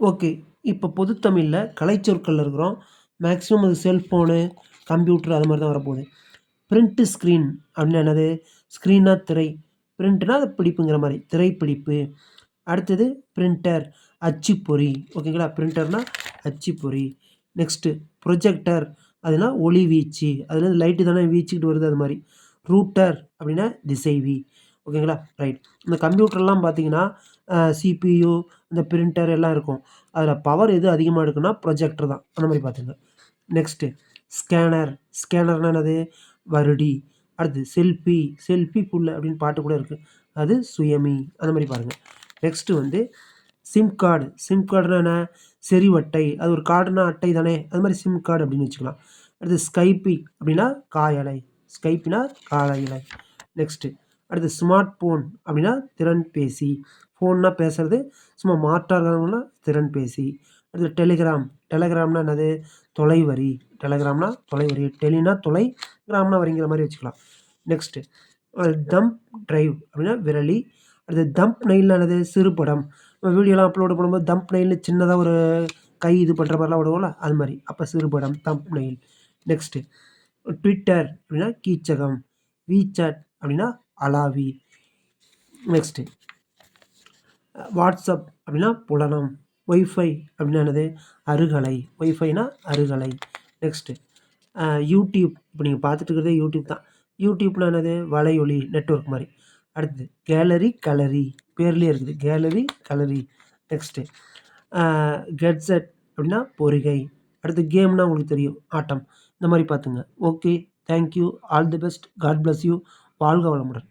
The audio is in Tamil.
ஓகே இப்போ பொதுத்தமிழில் கலைச்சொற்கள் இருக்கிறோம். மேக்ஸிமம் அது செல்ஃபோனு கம்ப்யூட்டர் அது மாதிரி தான் வரப்போகுது. பிரிண்ட்டு ஸ்க்ரீன் அப்படின்னா என்னது? ஸ்க்ரீன்னா திரை. பிரிண்ட்னா அது பிடிப்புங்கிற மாதிரி. திரைப்பிடிப்பு. அடுத்தது பிரிண்டர் அச்சுப்பொறி. ஓகேங்களா? பிரிண்டர்னால் அச்சுப்பொறி. நெக்ஸ்ட்டு ப்ரொஜெக்டர் அதுனா ஒளி வீச்சு அதில் லைட்டு தானே வீச்சுக்கிட்டு வருது அது மாதிரி. ரூட்டர் அப்படின்னா திசைவி. ஓகேங்களா? ரைட். இந்த கம்ப்யூட்டர்லாம் பார்த்தீங்கன்னா சிபியு இந்த பிரிண்டர் எல்லாம் இருக்கும். அதில் பவர் எது அதிகமாக எடுக்குன்னா ப்ரொஜெக்டர் தான். அந்த மாதிரி பார்த்துங்க. Next scanner. ஸ்கேனர்னா என்னது? வருடி. அடுத்து செல்ஃபி. செல்ஃபி புல் அப்படின்னு பாட்டு கூட இருக்குது அது சுயமி. அந்த மாதிரி பாருங்கள் நெக்ஸ்ட்டு வந்து சிம் கார்டு. சிம் கார்டுனா என்ன? செறிவட்டை. அது ஒரு கார்டுனா அட்டை தானே? அது மாதிரி சிம் கார்டு அப்படின்னு வச்சுக்கலாம். அடுத்து ஸ்கைப்பி அப்படின்னா காயலை. ஸ்கைப்பினா காலையிலை. நெக்ஸ்ட்டு அடுத்து ஸ்மார்ட் ஃபோன் அப்படின்னா திறன் பேசி. ஃபோன்னா பேசுகிறது சும்மா மாற்றாகிறவங்கன்னா திறன் பேசி. அடுத்து டெலிகிராம் டெலகிராம்னா என்னது? தொலைவரி. டெலகிராம்னா தொலைவரி. டெலினா தொலை கிராம்னா வரிங்கிற மாதிரி வச்சுக்கலாம். நெக்ஸ்ட்டு தம்ப் ட்ரைவ் அப்படின்னா விரலி. அடுத்து தம்ப் நெயில் என்னது? சிறுபடம் நம்ம வீடியோலாம் அப்லோடு பண்ணும்போது தம்ப் நெயில்னு சின்னதாக ஒரு கை இது பண்ணுற மாதிரிலாம் விடுவோம்ல அது மாதிரி. அப்போ சிறுபடம் தம்ப் நெயில் நெக்ஸ்ட்டு ட்விட்டர் அப்படின்னா கீச்சகம். வீசாட் அப்படின்னா அலாவி. நெக்ஸ்ட்டு வாட்ஸ்அப் அப்படின்னா புலனம். ஒய்ஃபை அப்படின்னா என்னது? அருகலை. ஒய்ஃபைனா அருகலை. நெக்ஸ்ட்டு யூடியூப் இப்போ நீங்கள் பார்த்துட்டு இருக்கிறதே யூடியூப் தான். யூடியூப்னா என்னது? வலையொலி நெட்ஒர்க் மாதிரி. அடுத்தது கேலரி கலரி பேர்லேயே இருக்குது. கேலரி கலரி நெக்ஸ்ட்டு கெட்செட் அப்படின்னா பொறிகை. அடுத்து கேம்னா உங்களுக்கு தெரியும். ஆட்டம். இந்த மாதிரி பார்த்துங்க. Okay thank you all the best God bless you வாழ்க வளமுடன்.